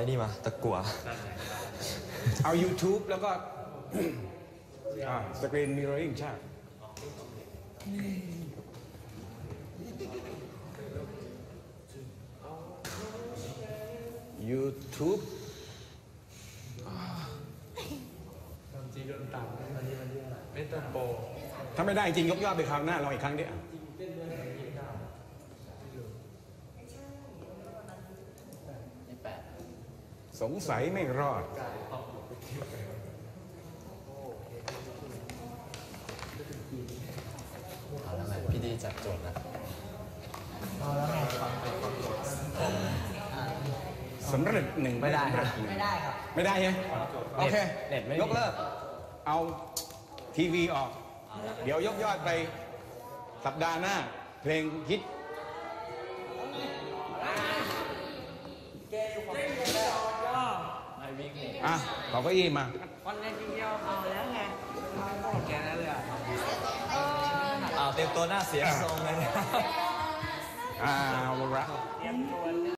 ไอ้นี่มาตะกัวเอา YouTube แล้วก็สกรีนมิเรอริงใช่ YouTube จีโดนต่ำอันนี้มันเรียกอะไรไม่เติมโปรถ้าไม่ได้จริงยกยอดไปคราวหน้าลองอีกครั้งดิอะ สงสัยไม่รอด เอาแล้วไงพี่ดีจัดโจทย์แล้วสำเร็จหนึ่งไม่ได้ครับไม่ได้ครับ ไม่ได้ใช่ไหมโอเคเน็ตไม่มียกเลิก เอาทีวีออก เดี๋ยวยกยอดไปสัปดาห์หน้า เพลงฮิต อะขอเก้าอี้มาวันแรกที่เที่ยวเอาแล้วไงแกนั่นเลยอะอ้าวเต็มตัวหน้าเสียทรงเลยเนี่ยอ่าเอาละเตรียมตัว